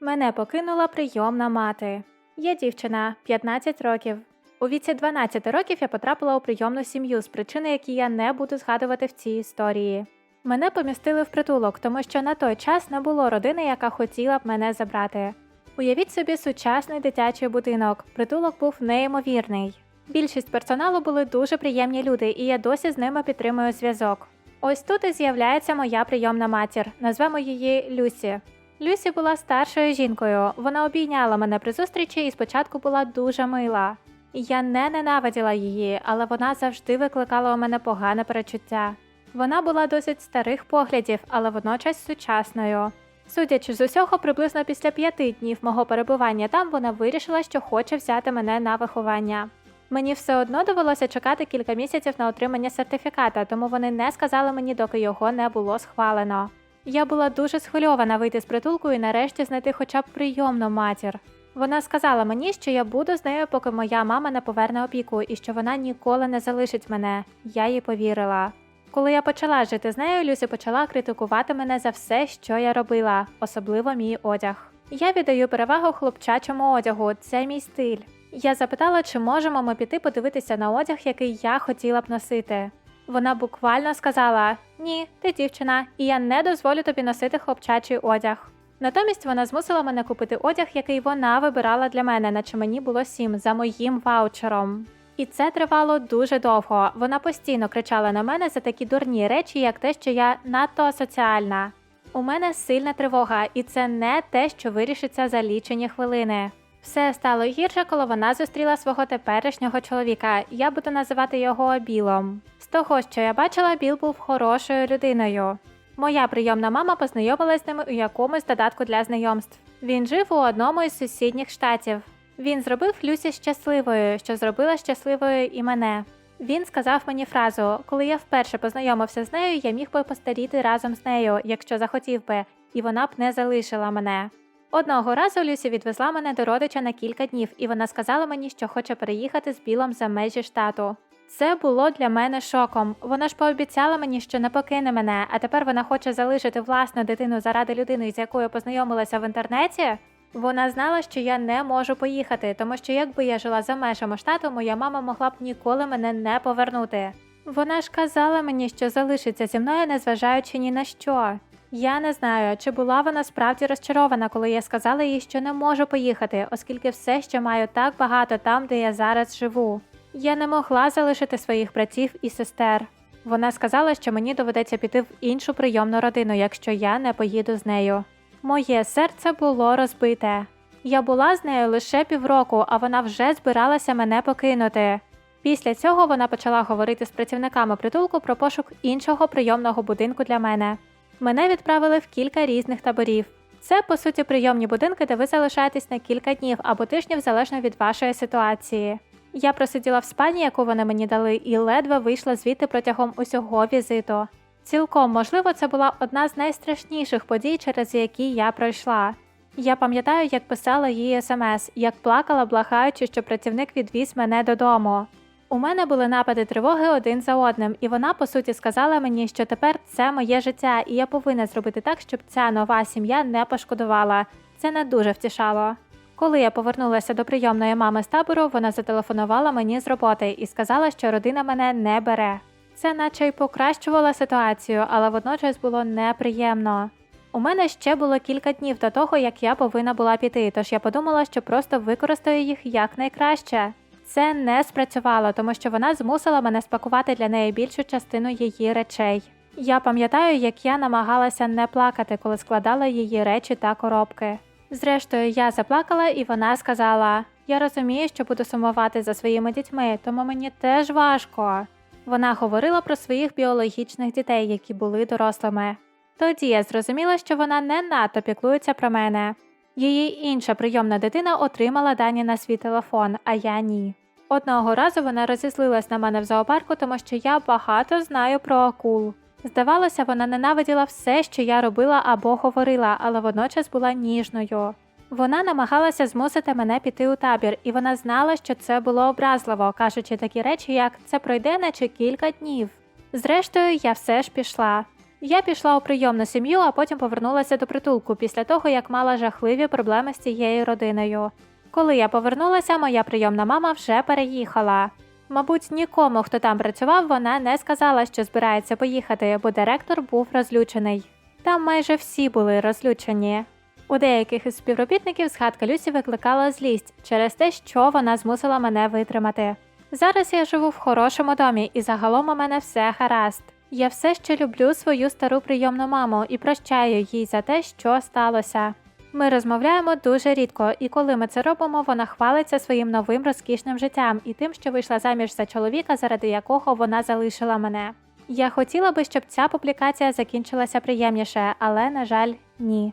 Мене покинула прийомна мати. Я дівчина, 15 років. У віці 12 років я потрапила у прийомну сім'ю з причини, які я не буду згадувати в цій історії. Мене помістили в притулок, тому що на той час не було родини, яка хотіла б мене забрати. Уявіть собі сучасний дитячий будинок. Притулок був неймовірний. Більшість персоналу були дуже приємні люди, і я досі з ними підтримую зв'язок. Ось тут і з'являється моя прийомна матір. Назвемо її Люсі. Люсі була старшою жінкою. Вона обійняла мене при зустрічі і спочатку була дуже мила. Я не ненавиділа її, але вона завжди викликала у мене погане перечуття. Вона була досить старих поглядів, але водночас сучасною. Судячи з усього, приблизно після п'яти днів мого перебування там вона вирішила, що хоче взяти мене на виховання. Мені все одно довелося чекати кілька місяців на отримання сертифіката, тому вони не сказали мені, доки його не було схвалено. Я була дуже схвильована вийти з притулку і нарешті знайти хоча б прийомну матір. Вона сказала мені, що я буду з нею, поки моя мама не поверне опіку, і що вона ніколи не залишить мене. Я їй повірила. Коли я почала жити з нею, Люсі почала критикувати мене за все, що я робила, особливо мій одяг. Я віддаю перевагу хлопчачому одягу, це мій стиль. Я запитала, чи можемо ми піти подивитися на одяг, який я хотіла б носити. Вона буквально сказала: Ні, ти дівчина, і я не дозволю тобі носити хлопчачий одяг. Натомість вона змусила мене купити одяг, який вона вибирала для мене, наче мені було сім, за моїм ваучером. І це тривало дуже довго. Вона постійно кричала на мене за такі дурні речі, як те, що я надто асоціальна. У мене сильна тривога, і це не те, що вирішиться за лічені хвилини. Все стало гірше, коли вона зустріла свого теперішнього чоловіка. Я буду називати його Білом. Того, що я бачила, Біл був хорошою людиною. Моя прийомна мама познайомилась з ними у якомусь додатку для знайомств. Він жив у одному із сусідніх штатів. Він зробив Люсі щасливою, що зробила щасливою і мене. Він сказав мені фразу: коли я вперше познайомився з нею, я міг би постаріти разом з нею, якщо захотів би, і вона б не залишила мене. Одного разу Люсі відвезла мене до родича на кілька днів, і вона сказала мені, що хоче переїхати з білом за межі штату. Це було для мене шоком. Вона ж пообіцяла мені, що не покине мене, а тепер вона хоче залишити власну дитину заради людини, з якою познайомилася в інтернеті. Вона знала, що я не можу поїхати, тому що якби я жила за межами штату, моя мама могла б ніколи мене не повернути. Вона ж казала мені, що залишиться зі мною, незважаючи ні на що. Я не знаю, чи була вона справді розчарована, коли я сказала їй, що не можу поїхати, оскільки все ще маю так багато там, де я зараз живу. Я не могла залишити своїх братів і сестер. Вона сказала, що мені доведеться піти в іншу прийомну родину, якщо я не поїду з нею. Моє серце було розбите. Я була з нею лише півроку, а вона вже збиралася мене покинути. Після цього вона почала говорити з працівниками притулку про пошук іншого прийомного будинку для мене. Мене відправили в кілька різних таборів. Це, по суті, прийомні будинки, де ви залишаєтесь на кілька днів або тижнів залежно від вашої ситуації. Я просиділа в спальні, яку вони мені дали, і ледве вийшла звідти протягом усього візиту. Цілком можливо, це була одна з найстрашніших подій, через які я пройшла. Я пам'ятаю, як писала їй смс, як плакала, благаючи, що працівник відвіз мене додому. У мене були напади тривоги один за одним, і вона, по суті, сказала мені, що тепер це моє життя, і я повинна зробити так, щоб ця нова сім'я не пошкодувала. Це не дуже втішало. Коли я повернулася до прийомної мами з табору, вона зателефонувала мені з роботи і сказала, що родина мене не бере. Це наче й покращувало ситуацію, але водночас було неприємно. У мене ще було кілька днів до того, як я повинна була піти, тож я подумала, що просто використаю їх якнайкраще. Це не спрацювало, тому що вона змусила мене спакувати для неї більшу частину її речей. Я пам'ятаю, як я намагалася не плакати, коли складала її речі та коробки. Зрештою, я заплакала, і вона сказала: Я розумію, що буду сумувати за своїми дітьми, тому мені теж важко. Вона говорила про своїх біологічних дітей, які були дорослими. Тоді я зрозуміла, що вона не надто піклується про мене. Її інша прийомна дитина отримала дані на свій телефон, а я ні. Одного разу вона розізлилась на мене в зоопарку, тому що я багато знаю про акул. Здавалося, вона ненавиділа все, що я робила або говорила, але водночас була ніжною. Вона намагалася змусити мене піти у табір, і вона знала, що це було образливо, кажучи такі речі, як це пройде наче кілька днів. Зрештою, я все ж пішла. Я пішла у прийомну сім'ю, а потім повернулася до притулку після того, як мала жахливі проблеми з цією родиною. Коли я повернулася, моя прийомна мама вже переїхала. Мабуть, нікому, хто там працював, вона не сказала, що збирається поїхати, бо директор був розлючений. Там майже всі були розлючені. У деяких із співробітників згадка Люсі викликала злість через те, що вона змусила мене витримати. Зараз я живу в хорошому домі, і загалом у мене все гаразд. Я все ще люблю свою стару прийомну маму і прощаю їй за те, що сталося. Ми розмовляємо дуже рідко, і коли ми це робимо, вона хвалиться своїм новим розкішним життям і тим, що вийшла заміж за чоловіка, заради якого вона залишила мене. Я хотіла би, щоб ця публікація закінчилася приємніше, але, на жаль, ні.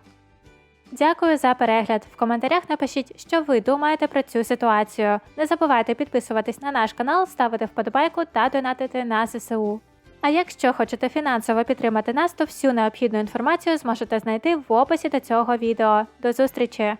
Дякую за перегляд. В коментарях напишіть, що ви думаєте про цю ситуацію. Не забувайте підписуватись на наш канал, ставити вподобайку та донатити на ЗСУ. А якщо хочете фінансово підтримати нас, то всю необхідну інформацію зможете знайти в описі до цього відео. До зустрічі!